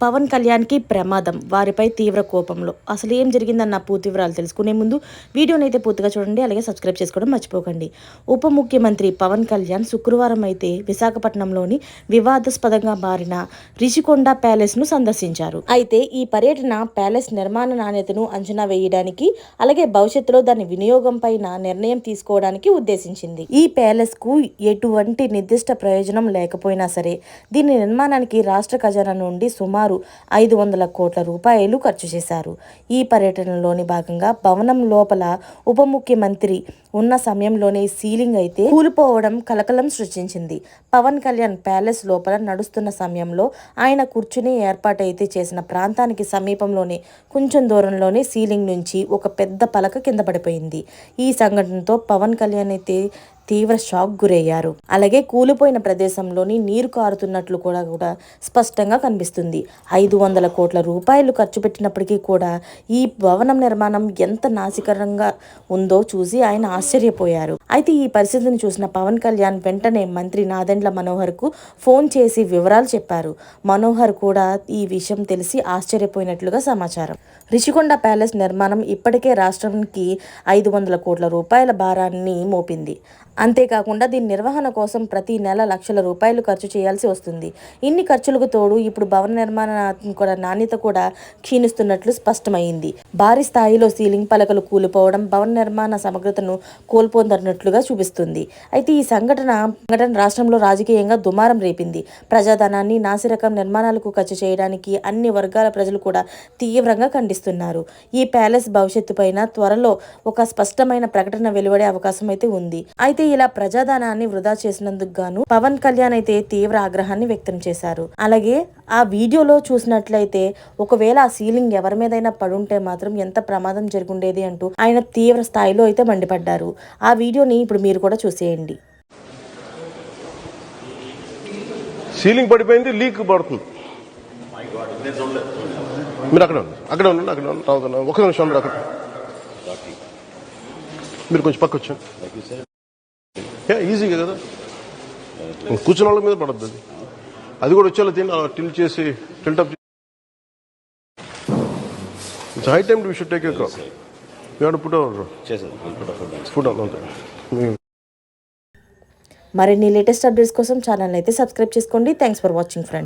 పవన్ కళ్యాణ్కి ప్రమాదం వారిపై తీవ్ర కోపంలో. అసలు ఏం జరిగిందన్న పూర్తి వివరాలు తెలుసుకునే ముందు వీడియోని అయితే పూర్తిగా చూడండి అలాగే సబ్స్క్రైబ్ చేసుకోవడం మర్చిపోకండి. ఉప ముఖ్యమంత్రి పవన్ కళ్యాణ్ శుక్రవారం అయితే విశాఖపట్నంలోని వివాదాస్పదంగా మారిన రిషికొండ ప్యాలెస్ను సందర్శించారు. అయితే ఈ పర్యటన ప్యాలెస్ నిర్మాణ నాణ్యతను అంచనా వేయడానికి అలాగే భవిష్యత్తులో దాని వినియోగం పైన నిర్ణయం తీసుకోవడానికి ఉద్దేశించింది. ఈ ప్యాలెస్కు ఎటువంటి నిర్దిష్ట ప్రయోజనం లేకపోయినా సరే దీని నిర్మాణానికి రాష్ట్ర ఖజానా నుండి సుమారు ఐదు వందల కోట్ల రూపాయలు ఖర్చు చేశారు. ఈ పర్యటనలోని భాగంగా భవనం లోపల ఉప ముఖ్యమంత్రి ఉన్న సమయంలోనే సీలింగ్ అయితే కూలిపోవడం కలకలం సృష్టించింది. పవన్ కళ్యాణ్ ప్యాలెస్ లోపల నడుస్తున్న సమయంలో ఆయన కూర్చుని ఏర్పాటైతే చేసిన ప్రాంతానికి సమీపంలోనే కొంచెం దూరంలోనే సీలింగ్ నుంచి ఒక పెద్ద పలక కింద పడిపోయింది. ఈ సంఘటనతో పవన్ కళ్యాణ్ అయితే తీవ్ర షాక్ గురయ్యారు. అలాగే కూలిపోయిన ప్రదేశంలోని నీరు కారుతున్నట్లు కూడా కూడా స్పష్టంగా కనిపిస్తుంది. ఐదు వందల కోట్ల రూపాయలు ఖర్చు పెట్టినప్పటికీ కూడా ఈ భవనం నిర్మాణం ఎంత నాసికరంగా ఉందో చూసి ఆయన ఆశ్చర్యపోయారు. అయితే ఈ పరిస్థితిని చూసిన పవన్ కళ్యాణ్ వెంటనే మంత్రి నాదెండ్ల మనోహర్కు ఫోన్ చేసి వివరాలు చెప్పారు. మనోహర్ కూడా ఈ విషయం తెలిసి ఆశ్చర్యపోయినట్లుగా సమాచారం. రిషికొండ ప్యాలెస్ నిర్మాణం ఇప్పటికే రాష్ట్రానికి ఐదు వందల కోట్ల రూపాయల భారాన్ని మోపింది. అంతేకాకుండా దీని నిర్వహణ కోసం ప్రతి నెల లక్షల రూపాయలు ఖర్చు చేయాల్సి వస్తుంది. ఇన్ని ఖర్చులకు తోడు ఇప్పుడు భవన నిర్మాణ కూడా నాణ్యత కూడా క్షీణిస్తున్నట్లు స్పష్టమైంది. భారీ స్థాయిలో సీలింగ్ పలకలు కూలిపోవడం భవన నిర్మాణ సమగ్రతను కోల్పోతున్నట్లుగా చూపిస్తుంది. అయితే ఈ సంఘటన సంఘటన రాష్ట్రంలో రాజకీయంగా దుమారం రేపింది. ప్రజాధనాన్ని నాసిరకం నిర్మాణాలకు ఖర్చు చేయడానికి అన్ని వర్గాల ప్రజలు కూడా తీవ్రంగా ఖండిస్తున్నారు. ఈ ప్యాలెస్ భవిష్యత్తు పైన త్వరలో ఒక స్పష్టమైన ప్రకటన వెలువడే అవకాశం అయితే ఉంది. అయితే ఇలా ప్రజాధనాన్ని వృధా చేసినందుకు గాను పవన్ కళ్యాణ్ అయితే తీవ్ర ఆగ్రహాన్ని వ్యక్తం చేశారు. అలాగే ఆ వీడియోలో చూసినట్లయితే ఒకవేళ ఆ సీలింగ్ ఎవరి మీదైనా పడుంటే మాత్రం ఎంత ప్రమాదం జరుగుండేది అంటూ ఆయన తీవ్ర స్థాయిలో అయితే మండిపడ్డారు. ఆ వీడియోని ఇప్పుడు మీరు కూడా చూసేయండి. సీలింగ్ పడిపోయింది లీక్ పడుతుంది. మీరు అక్కడ అక్కడ ఉండండి అక్కడ ఉండండి ఒక నిమిషం అక్కడ. మీరు కొంచెం పక్క వచ్చాను యా, ఈజీగా కదా. కూర్చున్న వాళ్ళ మీద పడద్దు అది. అది కూడా వచ్చేలా తిని టిల్ చేసి tilt up it's high time to should take you call you put our food మరిన్ని లేటెస్ట్ అప్డేట్స్ కోసం ఛానల్ అయితే సబ్స్క్రైబ్ చేసుకోండి. Thanks for watching friend